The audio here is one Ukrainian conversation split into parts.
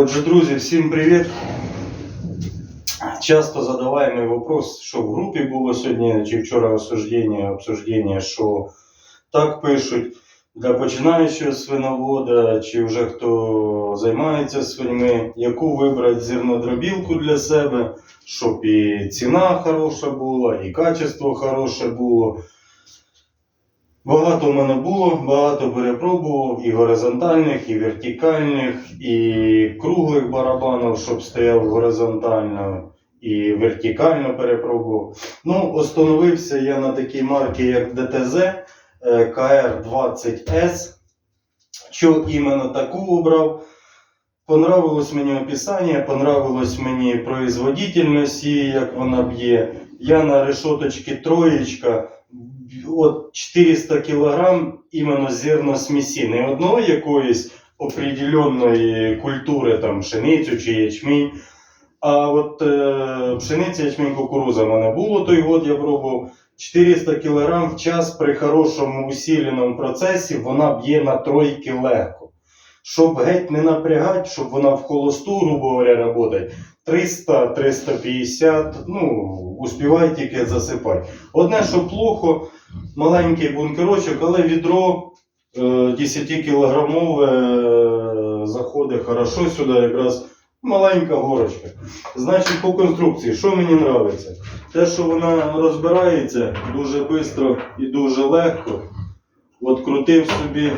Отже, друзі, всім привіт. Часто задаваємий вопрос, що в групі було сьогодні чи вчора осуждення, обсуждення, що так пишуть для починаючого свиновода, чи вже хто займається свиньми, яку вибрати зернодробілку для себе, щоб і ціна хороша була, і качество хороше було. Багато в мене було, багато перепробував і горизонтальних, і вертикальних, і круглих барабанів, щоб стояв горизонтально, і вертикально перепробував. Ну, остановився я на такій марці, як ДТЗ е, КР-20С. Що іменно таку обрав? Понравилось мені описання, понравилось мені производительність, як вона б'є. Я на решоточці троєчка от 400 кг іменно зерносмісі, не одної якоїсь определенної культури, там пшеницю чи ячмінь. А от е, пшениця, ячмінь, кукуруза в мене було той год, я пробував. 400 кг в час при хорошому усиленому процесі вона б'є на тройки легко. Щоб геть не напрягати, щоб вона в холосту, грубо говоря, работать, 300-350, ну, успівай тільки засипати. Одне, що плохо, маленький бункерочок, але відро е, 10 кілограмове е, заходить хорошо сюди, якраз маленька горочка. Значить, по конструкції, що мені подобається? Те, що вона розбирається дуже швидко і дуже легко. От крутив собі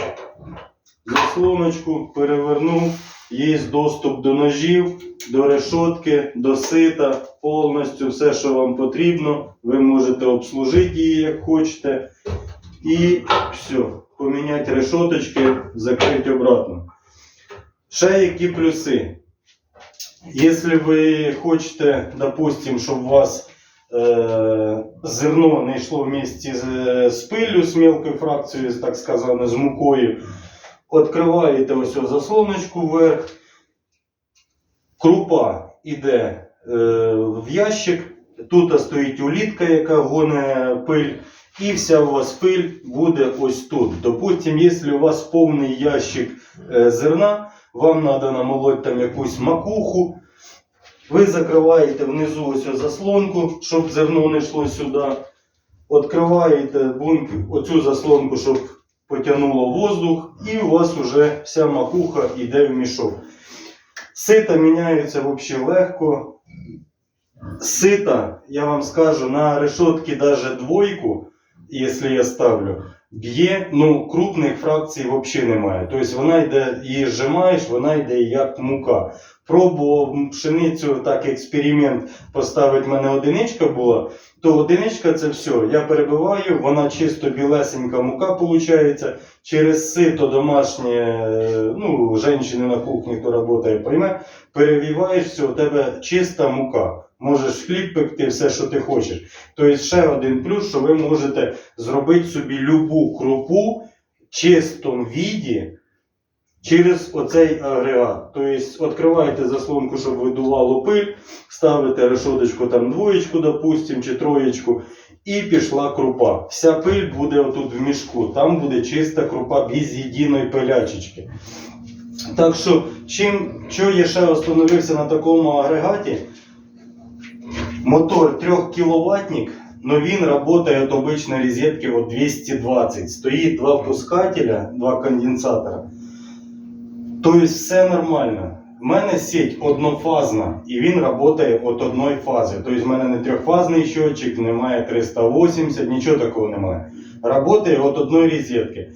заслоночку, перевернув, є доступ до ножів, до решотки, до сита, повністю все, що вам потрібно. Ви можете обслужити її як хочете. І все, поміняти решоточки, закрити обратно. Ще які плюси. Якщо ви хочете, допустим, щоб у вас е, зерно не йшло в місті з, з пиллю, з мелкою фракцією, так сказано, з мукою, відкриваєте ось заслоночку вверх, крупа йде е, в ящик, тут стоїть улітка, яка гоне пиль, і вся у вас пиль буде ось тут. Допустим, якщо у вас повний ящик е, зерна, вам треба намолоть там якусь макуху, ви закриваєте внизу ось заслонку, щоб зерно не йшло сюди. Відкриваєте бунк, оцю заслонку, щоб потягнуло воздух, і у вас вже вся макуха йде в мішок. Сита міняються взагалі легко. Сита, я вам скажу, на решетки даже двойку, якщо я ставлю, б'є, ну, крупних фракцій взагалі немає. Тобто вона йде, її зжимаєш, вона йде як мука. Пробував пшеницю, так експеримент поставити, в мене одиничка була, то одиничка це все. Я перебиваю, вона чисто білесенька мука виходить. Через сито домашнє, ну, жінки на кухні, хто працює, пойме, перевіваєш у тебе чиста мука. Можеш хліб пекти, все, що ти хочеш. Тобто ще один плюс, що ви можете зробити собі любу крупу в чистому віді через оцей агрегат. Тобто відкриваєте заслонку, щоб видувало пиль, ставите решоточку там двоєчку, допустим, чи троєчку, і пішла крупа. Вся пиль буде отут в мішку, там буде чиста крупа без єдиної пилячечки. Так що, чим, що я ще остановився на такому агрегаті, мотор 3 кіловатник, но він працює від обичної розетки от 220. Стоїть два пускателя, два конденсатора. Тобто все нормально. У мене сеть однофазна і він працює від одної фази. Тобто в мене не трьохфазний щотчик, немає 380, нічого такого немає. Работає від одної розетки.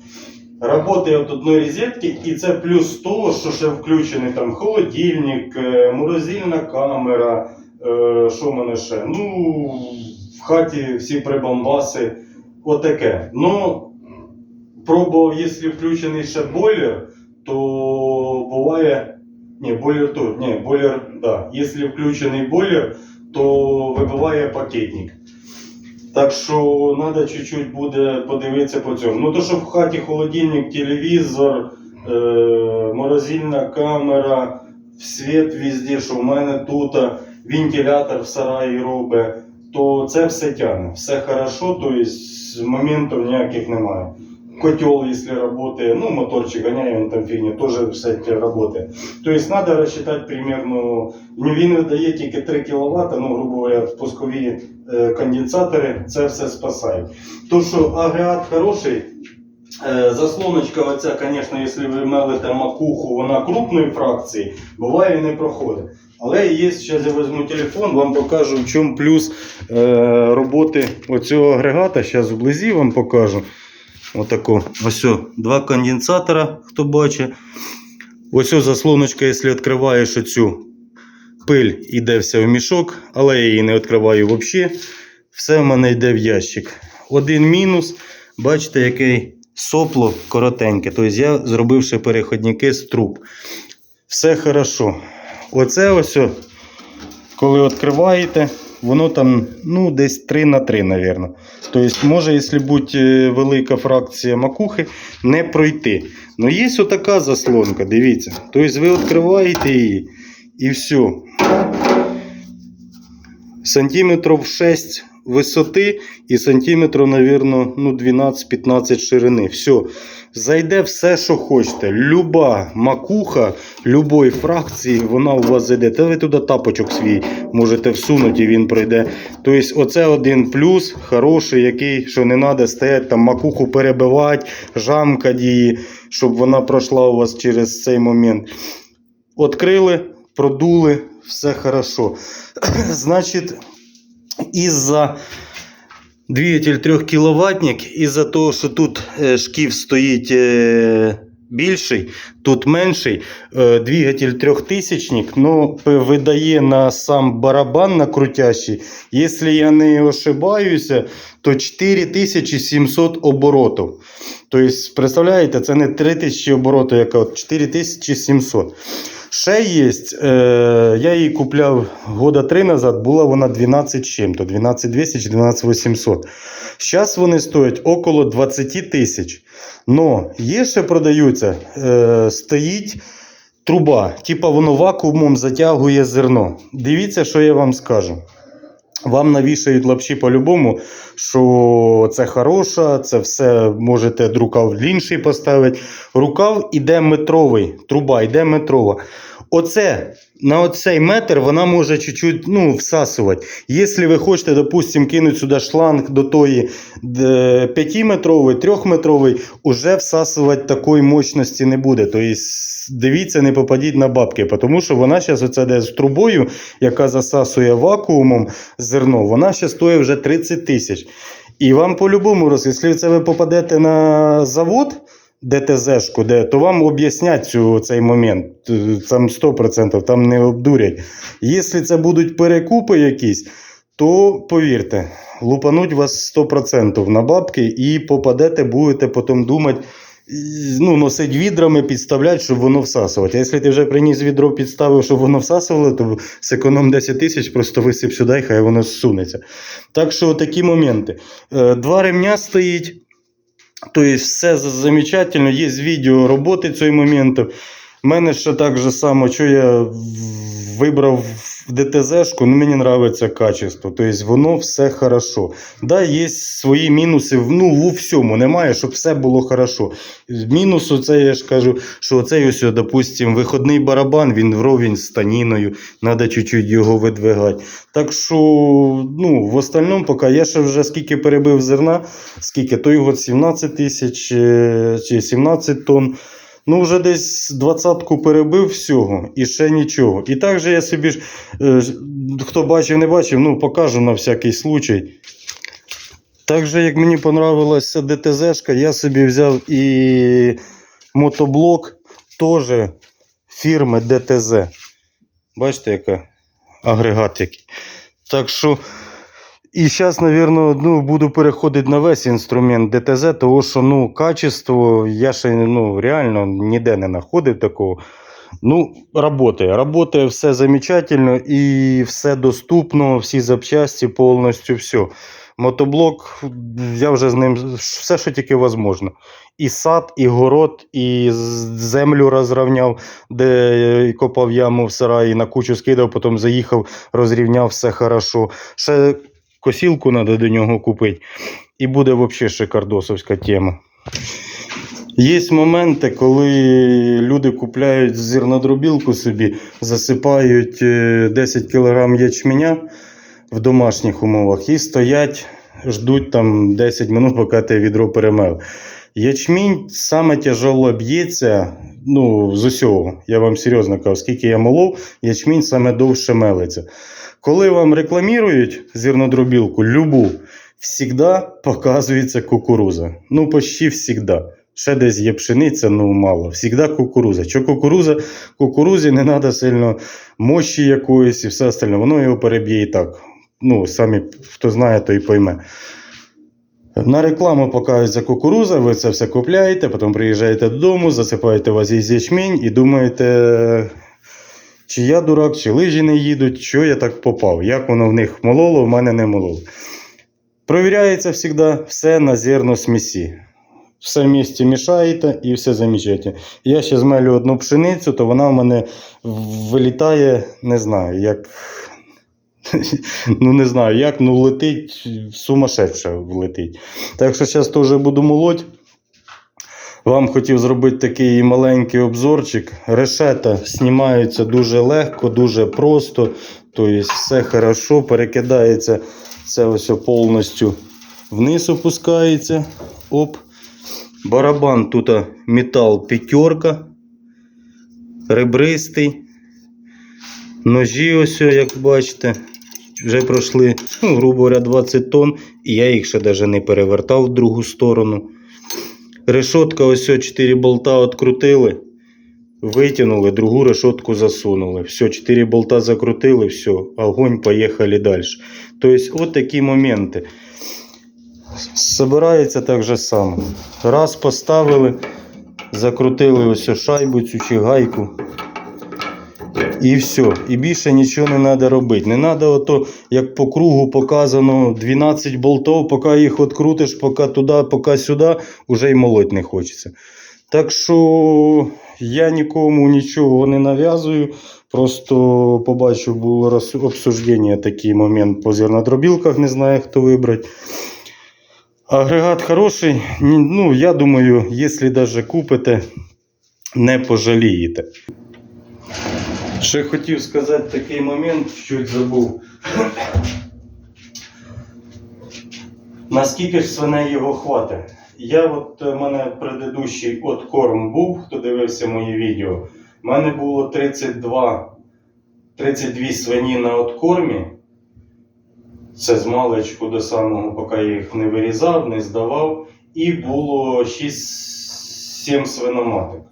Работає від одної розетки, і це плюс того, що ще включений там холодильник, е, морозильна камера. е, Що в мене ще? Ну, в хаті всі прибамбаси. Отаке. Ну, пробував, якщо включений ще бойлер, то буває. Ні, бойлер тут, ні, бойлер, да. Якщо включений бойлер, то вибиває пакетник. Так що треба чуть-чуть буде подивитися по цьому. Ну то, що в хаті холодильник, телевізор, е, морозильна камера, світ везде, що в мене тут, вентилятор в сараї робить, то це все тягне. Все хорошо, тобто моментів ніяких немає. Котел, если работает, ну, моторчик гоняем, он там фигня, тоже это работает. То есть надо рассчитать примерно, він видає тільки 3 кВт, ну, грубо говоря, пускові е, конденсатори, це все спасає. То, що агрегат хороший, е, заслоночка оця, звісно, якщо ви мелите макуху, вона крупної фракції, буває і не проходить. Але є, зараз я візьму телефон, вам покажу, в чому плюс е, роботи оцього агрегата. Зараз вблизі вам покажу. Отако. Ось два конденсатора, хто бачить. Ось заслоночка, якщо відкриваєш оцю пиль, іде вся в мішок, але я її не відкриваю взагалі. Все в мене йде в ящик. Один мінус, бачите, який сопло коротеньке. Тобто я зробив ще переходники з труб. Все хорошо. Оце ось, коли відкриваєте, воно там ну, десь 3 на 3, мабуть. Тобто, може, якщо буде велика фракція макухи, не пройти. Ну, є отака заслонка, дивіться. Тобто ви відкриваєте її і все. Сантиметрів 6 висоти і сантиметрів, мабуть, ну, 12-15 ширини. Все. Зайде все, що хочете. Люба макуха любої фракції, вона у вас зайде. Та ви туди тапочок свій можете всунути і він пройде. Тобто, оце один плюс, хороший, який, що не треба стояти там макуху перебивати, жамкати її, щоб вона пройшла у вас через цей момент. Открили, продули, все хорошо. Значить, із-за двигатель 3 кВт, із-за того, що тут е, шків стоїть е, більший, тут менший, е, двигатель 3000, ну, видає на сам барабан на крутящий, якщо я не ошибаюся, то 4700 оборотів. Тобто, представляєте, це не 3000 оборотів, яка от 4700. Ще є, е, я її купляв года три назад, була вона 12 чим-то, 12200 чи 12800. Зараз вони стоять около 20 тисяч. Но є ще продаються, е, стоїть труба, типа воно вакуумом затягує зерно. Дивіться, що я вам скажу. Вам навішають лапші по-любому, що це хороша, це все можете рукав інший поставити. Рукав іде метровий, труба йде метрова. Оце, на оцей метр вона може чуть-чуть ну, всасувати. Якщо ви хочете, допустим, кинути сюди шланг до тої 5-метрової, 3-метрової, уже всасувати такої мощності не буде. Тобто, дивіться, не попадіть на бабки, тому що вона зараз оце де з трубою, яка засасує вакуумом зерно, вона ще стоїть вже 30 тисяч. І вам по-любому, якщо ви попадете на завод, ДТЗ-шку, де, то вам об'яснять цю, цей момент. Т- Там 100%, там не обдурять. Якщо це будуть перекупи якісь, то повірте, лупануть вас 100% на бабки і попадете, будете потім думати, ну, носить відрами, підставляти, щоб воно всасувати. А якщо ти вже приніс відро, підставив, щоб воно всасувало, то зеконом 10 тисяч, просто висип сюди, хай воно зсунеться. Так що такі моменти. Е, Два ремня стоїть. Тобто все за- замечательно, є відео роботи цього моменту. У мене ще так же само, що я вибрав в ДТЗ-шку, ну мені подобається качество. Тобто воно все хорошо. Да, є свої мінуси, ну, у всьому немає, щоб все було хорошо. Мінус, це я ж кажу, що оцей ось, допустим, виходний барабан, він вровень з станіною, треба чуть-чуть його видвигати. Так що, ну, в остальному, поки я ще вже скільки перебив зерна, скільки той год 17 тисяч е, чи 17 тонн. Ну, вже десь двадцятку перебив всього і ще нічого. І так же я собі ж, е, хто бачив, не бачив, ну покажу на всякий случай. Так же, як мені понравилася ДТЗ-шка, я собі взяв і мотоблок теж фірми ДТЗ. Бачите, яка агрегат який. Так що. І зараз, мабуть, ну, буду переходити на весь інструмент ДТЗ, тому що ну, качество я ще ну, реально ніде не знаходив такого. Ну, работає. Работає все замечательно і все доступно, всі запчасті повністю все. Мотоблок, я вже з ним все, що тільки можливо. І сад, і город, і землю розрівняв, де копав яму в сараї, на кучу скидав, потім заїхав, розрівняв все хорошо. Ще косілку треба до нього купити. І буде взагалі шикардосовська тема. Є моменти, коли люди купляють зернодробілку собі, засипають е, 10 кг ячменя в домашніх умовах і стоять, ждуть там 10 минут, поки те відро перемел. Ячмінь саме тяжело б'ється ну, з усього. Я вам серйозно кажу, скільки я молов, ячмінь саме довше мелиться. Коли вам рекламують зернодробілку, любу, завжди показується кукуруза. Ну, почти завжди. Ще десь є пшениця, ну мало. Всігда кукуруза. Що кукуруза? Кукурузі не треба сильно мощі якоїсь і все остальне. Воно його переб'є і так. Ну, самі, хто знає, той пойме. На рекламу показується кукуруза, ви це все купляєте, потім приїжджаєте додому, засипаєте вас із ячмінь і думаєте, чи я дурак, чи лижі не їдуть, що я так попав, як воно в них мололо, в мене не мололо. Провіряється завжди все на зерносмісі. Все в місті мішаєте і все замічаєте. Я ще змелю одну пшеницю, то вона в мене вилітає, не знаю, як. Ну, не знаю, як, ну летить, сумасшедше влетить. Так що зараз теж буду молоть. Вам хотів зробити такий маленький обзорчик. Решета знімаються дуже легко, дуже просто. Тобто все хорошо, перекидається це ось повністю вниз опускається. Оп. Барабан тут метал п'ятерка. Ребристий. Ножі ось, як бачите, вже пройшли, ну, грубо говоря, 20 тонн, і я їх ще навіть не перевертав в другу сторону. Решотка, ось 4 болта відкрутили, витягнули, другу решетку засунули. Все, 4 болта закрутили, все, огонь, поїхали далі. Тобто, от такі моменти. Собирається так же само. Раз поставили, закрутили ось шайбу цю чи гайку. І все. І більше нічого не треба робити. Не треба, ото, як по кругу показано 12 болтов, поки їх відкрутиш, поки туди, поки сюди, вже й молоть не хочеться. Так що я нікому нічого не нав'язую. Просто побачив було обсуждення такий момент по зернодробілках, не знаю, хто вибрати. Агрегат хороший. Ну, я думаю, якщо навіть купите, не пожалієте. Ще хотів сказати такий момент, чуть забув. Наскільки ж свиней його хватить? Я от у мене предыдущий откорм був, хто дивився мої відео. У мене було 32, 32 свині на откормі. Це з маличку до самого, поки я їх не вирізав, не здавав. І було 6-7 свиноматок.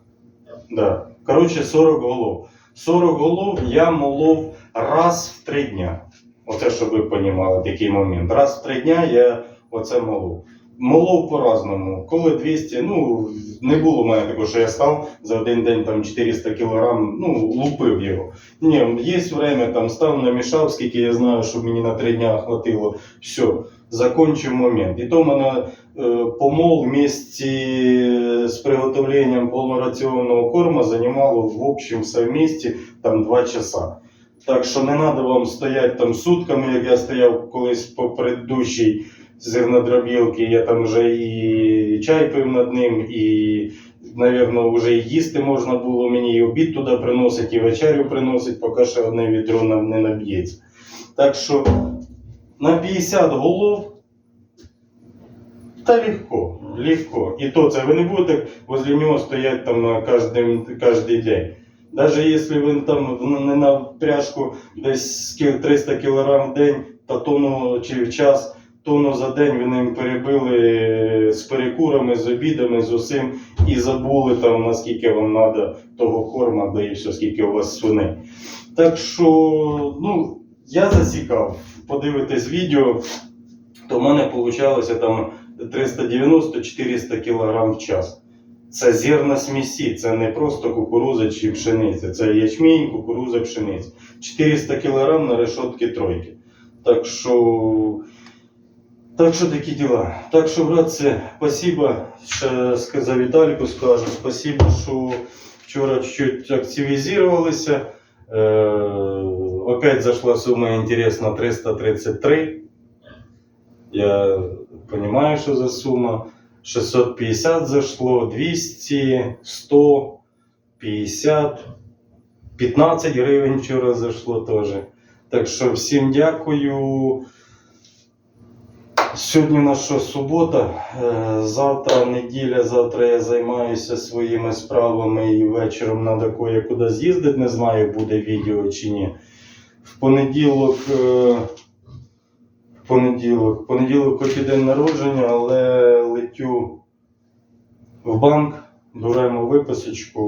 Да. Коротше, 40 голов. 40 голов я молов раз в 3 дня. Оце, щоб ви розуміли такий момент. Раз в 3 дня я оце молов. Молов по-разному. Коли 200, ну, не було в мене такого, що я став за один день там 400 кілограм, ну, лупив його. Ні, є время, там став, намішав, скільки я знаю, щоб мені на 3 дня хватило. Все, закончив момент. І то мене е, помол вместе з приготовленням повнораціонного корму займало в общем все вместе там 2 часа. Так що не треба вам стояти там сутками, як я стояв колись по предыдущій зернодробілки. Я там вже і чай пив над ним, і, напевно, вже і їсти можна було мені, і обід туди приносить, і вечерю приносить, поки ще одне відро не наб'ється. Так що на 50 голов та легко, легко. І то це ви не будете возле нього стояти там на кожен, день. Даже якщо ви там не на пряжку десь 300 кг в день, та тонну чи в час, тонну за день ви ним перебили з перекурами, з обідами, з усім і забули там, наскільки вам треба того корма, да і все, скільки у вас свиней. Так що, ну, я засікав, подивитись відео, то в мене вийшло там 390-400 кг в час. Це зерна смісі, це не просто кукуруза чи пшениця, це ячмінь, кукуруза, пшениця. 400 кг на решотки тройки. Так що, так що такі діла. Так що, братці, спасибо, ще за Віталіку скажу, спасибо, що вчора чуть активізувалися. Е, опять зашла сума интересна 333. Я понимаю, что за сумма. 650 зашло, 200, 100, 50, 15 гривень вчора зашло теж. Так що всім дякую. Сьогодні у нас що, субота, Е, завтра неділя, завтра я займаюся своїми справами і вечором треба кое-куди з'їздити. Не знаю, буде відео чи ні. В понеділок, е, в понеділок, в понеділок хоч і день народження, але летю в банк, беремо виписочку,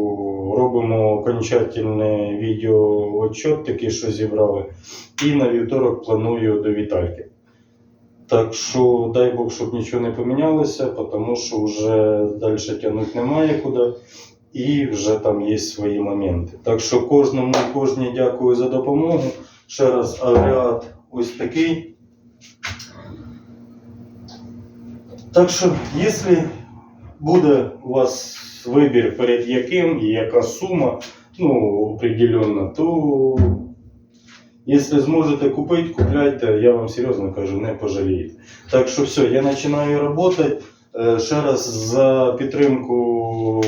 робимо окончательне відео отчет такий, що зібрали. І на вівторок планую до Вітальки. Так що дай Бог, щоб нічого не помінялося, тому що вже далі тягнути немає куди. І вже там є свої моменти. Так що кожному і кожній дякую за допомогу. Ще раз агрегат ось такий. Так що, якщо буде у вас вибір перед яким і яка сума, ну, определенно, то Якщо зможете купити, купляйте, я вам серйозно кажу, не пожалієте. Так що все, я починаю працювати. Е, Ще раз за підтримку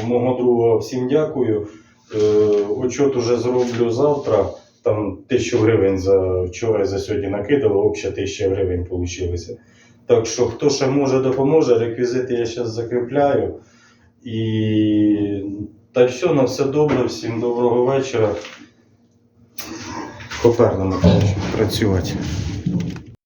мого друга всім дякую. Е, уже зроблю завтра. Там тисячу гривень за вчора за сьогодні накидало, обща тисяча гривень вийшло. Так що хто ще може, допоможе, реквізити я зараз закріпляю. І та все, на все добре, всім доброго вечора. Коротше, працювати.